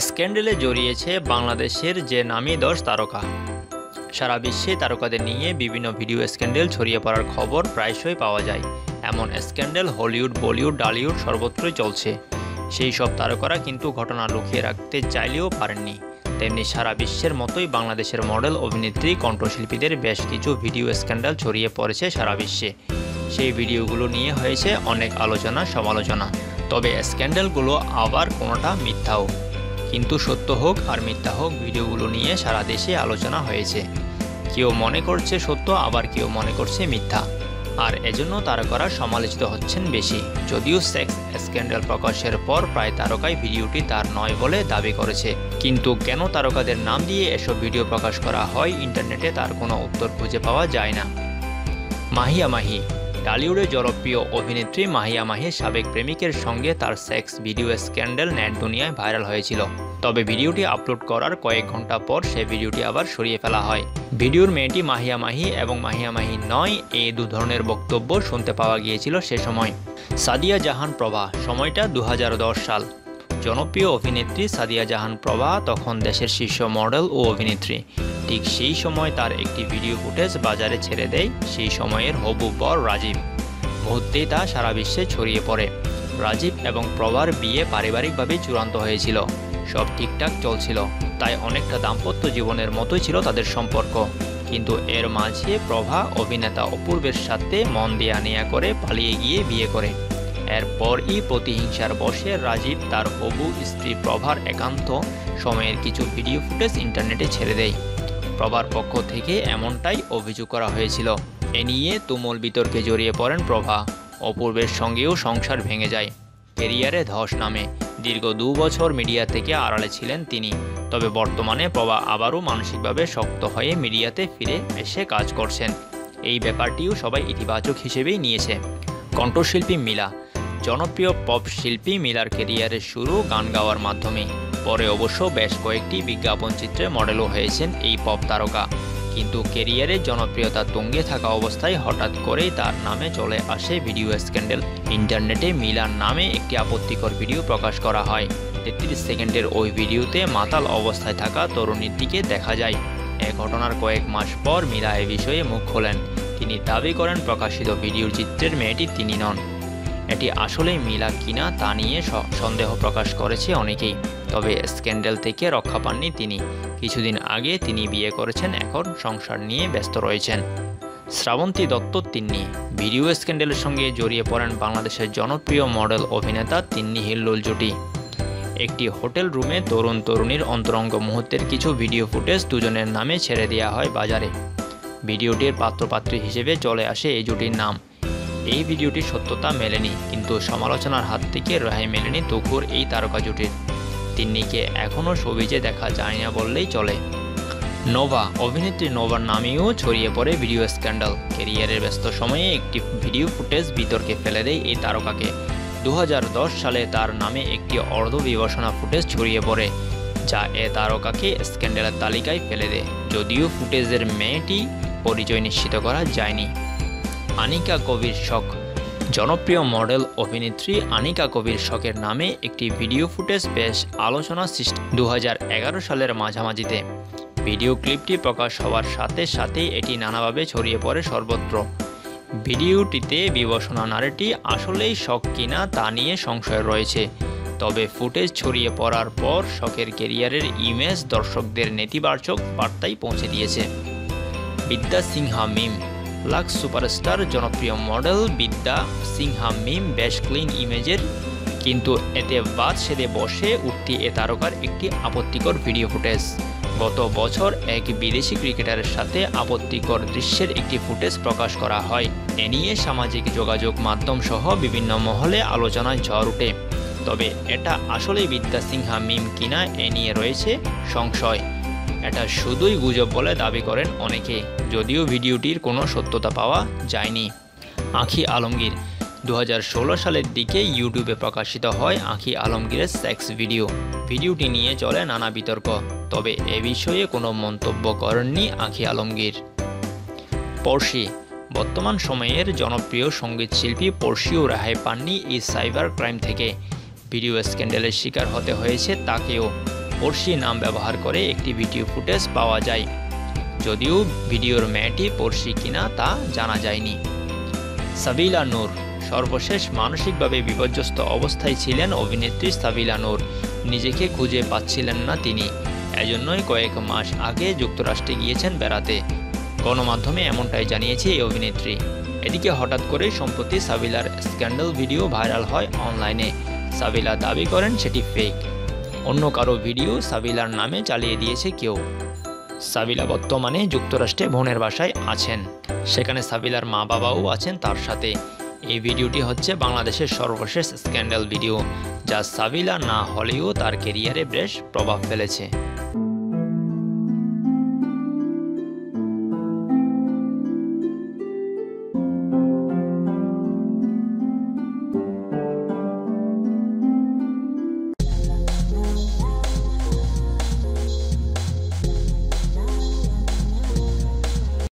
স্ক্যান্ডেলে জড়িয়েছে বাংলাদেশের যে নামী দশ তারকা। সারা বিশ্বে তারকাদের নিয়ে বিভিন্ন ভিডিও স্ক্যান্ডেল ছড়িয়ে পড়ার খবর প্রায়শই পাওয়া যায়। এমন স্ক্যান্ডেল হলিউড, বলিউড, ডালিউড সর্বত্রই চলছে। সেই সব তারকারা কিন্তু ঘটনা লুকিয়ে রাখতে চাইলেও পারেননি। তেমনি সারা বিশ্বের মতোই বাংলাদেশের মডেল, অভিনেত্রী, কণ্ঠশিল্পীদের বেশ কিছু ভিডিও স্ক্যান্ডাল ছড়িয়ে পড়েছে সারা বিশ্বে। সেই ভিডিওগুলো নিয়ে হয়েছে অনেক আলোচনা, সমালোচনা। তবে স্ক্যান্ডালগুলো আবার কোনোটা মিথ্যাও। কিন্তু সত্য হোক আর মিথ্যা হোক, ভিডিওগুলো নিয়ে সারা দেশে আলোচনা হয়েছে। কেউ মনে করছে সত্য, আবার কেউ মনে করছে মিথ্যা। আর এজন্য তারকারা সমালোচিত হচ্ছেন বেশি। যদিও সেক্স স্ক্যান্ডাল প্রকাশের পর প্রায় তারকাই ভিডিওটি তার নয় বলে দাবি করেছে। কিন্তু কেন তারকাদের নাম দিয়ে এসব ভিডিও প্রকাশ করা হয়, ইন্টারনেটে তার কোনো উত্তর খুঁজে পাওয়া যায় না। মাহিয়া মাহি টালিউডের জনপ্রিয় অভিনেত্রী মাহিয়া মাহির সাবেক প্রেমিকের সঙ্গে তার সেক্স ভিডিও স্ক্যান্ডেল নেট দুনিয়ায় ভাইরাল হয়েছিল। তবে ভিডিওটি আপলোড করার কয়েক ঘণ্টা পর সে ভিডিওটি আবার সরিয়ে ফেলা হয়। ভিডিওর মেয়েটি মাহিয়া মাহি এবং মাহিয়া মাহি নয় এই দু ধরনের বক্তব্য শুনতে পাওয়া গিয়েছিল সে সময়। সাদিয়া জাহান প্রভা, সময়টা দু হাজার দশ সাল। জনপ্রিয় অভিনেত্রী সাদিয়া জাহান প্রভা, তখন দেশের শীর্ষ মডেল ও অভিনেত্রী। ঠিক সেই সময় তার একটি ভিডিও ফুটেজ বাজারে ছেড়ে দেয়, সেই সময়ের হবু বর রাজীব। মুহূর্তেই তা সারা বিশ্বে ছড়িয়ে পড়ে। রাজীব এবং প্রভার বিয়ে পারিবারিকভাবে চূড়ান্ত হয়েছিল। সব ঠিকঠাক চলছিল, তাই অনেকটা দাম্পত্য জীবনের মতোই ছিল তাদের সম্পর্ক। কিন্তু এর মাঝে প্রভা অভিনেতা অপূর্বের সাথে মন দেয়া নেয়া করে পালিয়ে গিয়ে বিয়ে করে। এরপরই প্রতিহিংসার বসে রাজীব তার হবু স্ত্রী প্রভার একান্ত সময়ের কিছু ভিডিও ফুটেজ ইন্টারনেটে ছেড়ে দেয়। প্রভার পক্ষ থেকে এমনটাই অভিযোগ করা হয়েছিল। এ নিয়ে তুমুল বিতর্কে জড়িয়ে পড়েন প্রভা। অপূর্বের সঙ্গেও সংসার ভেঙে যায়। কেরিয়ারে ধস নামে। দীর্ঘ দু বছর মিডিয়া থেকে আড়ালে ছিলেন তিনি। তবে বর্তমানে প্রভা আবারও মানসিকভাবে শক্ত হয়ে মিডিয়াতে ফিরে এসে কাজ করছেন। এই ব্যাপারটিও সবাই ইতিবাচক হিসেবেই নিয়েছে। কণ্ঠশিল্পী মিলা। জনপ্রিয় পপ শিল্পী মিলার কেরিয়ারের শুরু গান গাওয়ার মাধ্যমে। পরে অবশ্য বেশ কয়েকটি বিজ্ঞাপন চিত্রে মডেলও হয়েছেন এই পপ তারকা। কিন্তু কেরিয়ারের জনপ্রিয়তা তুঙ্গে থাকা অবস্থায় হঠাৎ করেই তার নামে চলে আসে ভিডিও স্ক্যান্ডেল ইন্টারনেটে মিলার নামে একটি আপত্তিকর ভিডিও প্রকাশ করা হয়। তেত্রিশ সেকেন্ডের ওই ভিডিওতে মাতাল অবস্থায় থাকা তরুণীর দিকে দেখা যায়। এ ঘটনার কয়েক মাস পর মিলা এ বিষয়ে মুখ খোলেন। তিনি দাবি করেন, প্রকাশিত ভিডিওর চিত্রের মেয়েটি তিনি নন। এটি আসলেই মিলা কিনা তা নিয়ে সন্দেহ প্রকাশ করেছে অনেকেই। তবে স্ক্যান্ডেল থেকে রক্ষা পাননি তিনি। কিছুদিন আগে তিনি বিয়ে করেছেন, এখন সংসার নিয়ে ব্যস্ত রয়েছেন। শ্রাবন্তী দত্ত তিন্নি। ভিডিও স্ক্যান্ডেলের সঙ্গে জড়িয়ে পড়েন বাংলাদেশের জনপ্রিয় মডেল অভিনেতা তিন্নি হিল্লুল জুটি। একটি হোটেল রুমে তরুণ তরুণীর অন্তরঙ্গ মুহূর্তের কিছু ভিডিও ফুটেজ দুজনের নামে ছেড়ে দেওয়া হয় বাজারে। ভিডিওটির পাত্রপাত্রী হিসেবে চলে আসে এই জুটির নাম। এই ভিডিওটির সত্যতা মেলেনি, কিন্তু সমালোচনার হাত থেকে রেহাই মেলেনি তুখুর এই তারকা জুটির। তিন্নিকে এখনও ছবিজে দেখা যায় না বললেই চলে। নোভা, অভিনেত্রী নোভার নামেও ছড়িয়ে পড়ে ভিডিও স্ক্যান্ডাল। কেরিয়ারের ব্যস্ত সময়ে একটি ভিডিও ফুটেজ বিতর্কে ফেলে দেয় এই তারকাকে। দু হাজার দশ সালে তার নামে একটি অর্ধ বিবেচনা ফুটেজ ছড়িয়ে পড়ে, যা এ তারকাকে স্ক্যান্ডালের তালিকায় ফেলে দেয়। যদিও ফুটেজের মেয়েটি পরিচয় নিশ্চিত করা যায়নি। আনিকা কবির শখ। জনপ্রিয় মডেল অভিনেত্রী আনিকা কবির শখের নামে একটি ভিডিও ফুটেজ বেশ আলোচনা সৃষ্টি দু হাজার এগারো সালের মাঝামাঝিতে। ভিডিও ক্লিপটি প্রকাশ হওয়ার সাথে সাথেই এটি নানাভাবে ছড়িয়ে পড়ে সর্বত্র। ভিডিওটিতে বিবসনা নারীটি আসলেই শখ কিনা তা নিয়ে সংশয় রয়েছে। তবে ফুটেজ ছড়িয়ে পড়ার পর শখের কেরিয়ারের ইমেজ দর্শকদের নেতিবাচক বার্তাই পৌঁছে দিয়েছে। বিদ্যা সিংহা মিম লাক্স সুপারস্টার জনপ্রিয় মডেল বিদ্যা, সিংহা মিম বেশ ক্লিন ইমেজের কিন্তু এতে বাদ সেদে বসে উঠতি এ তারকার একটি আপত্তিকর ভিডিও ফুটেজ গত বছর এক বিদেশি ক্রিকেটারের সাথে আপত্তিকর দৃশ্যের একটি ফুটেজ প্রকাশ করা হয়। এ নিয়ে সামাজিক যোগাযোগ মাধ্যম সহ বিভিন্ন মহলে আলোচনায় ঝড় উঠে। তবে এটা আসলেই বিদ্যা, সিংহা মিম কিনা এ নিয়ে রয়েছে সংশয়। এটা শুধুই গুজব বলে দাবি করেন অনেকে, যদিও ভিডিওটির কোনো সত্যতা পাওয়া যায়নি। আঁখি আলমগীর দু হাজার ষোলো সালের দিকে ইউটিউবে প্রকাশিত হয় আঁখি আলমগীরের সেক্স ভিডিও। ভিডিওটি নিয়ে চলে নানা বিতর্ক, তবে এ বিষয়ে কোনো মন্তব্য করেননি আঁখি আলমগীর। পড়শি, বর্তমান সময়ের জনপ্রিয় সংগীত শিল্পী পড়শিও রেহাই পাননি এই সাইবার ক্রাইম থেকে। ভিডিও স্ক্যান্ডেলের শিকার হতে হয়েছে তাকেও। পড়শি নাম ব্যবহার করে একটি ভিডিও ফুটেজ পাওয়া যায়। যদিও ভিডিওর মেয়েটি পড়শি কিনা তা জানা যায়নি। সাবিলা নূর, সর্বশেষ মানসিকভাবে বিপর্যস্ত অবস্থায় ছিলেন অভিনেত্রী সাবিলা নূর। নিজেকে খুঁজে পাচ্ছিলেন না তিনি। এজন্যই কয়েক মাস আগে যুক্তরাষ্ট্রে গিয়েছেন বেড়াতে। গণমাধ্যমে এমনটাই জানিয়েছে এই অভিনেত্রী। এদিকে হঠাৎ করে সম্প্রতি সাবিলার স্ক্যান্ডাল ভিডিও ভাইরাল হয় অনলাইনে। সাবিলা দাবি করেন সেটি ফেক। অন্য কারও ভিডিও সাবিলার নামে চালিয়ে দিয়েছে কেউ। সাবিলা বর্তমানে যুক্তরাষ্ট্রে বোনের বাসায় আছেন। সেখানে সাবিলার মা বাবাও আছেন তার সাথে। এই ভিডিওটি হচ্ছে বাংলাদেশের সর্বশেষ স্ক্যান্ডাল ভিডিও, যা সাবিলা না হলেও তার কেরিয়ারে বেশ প্রভাব ফেলেছে।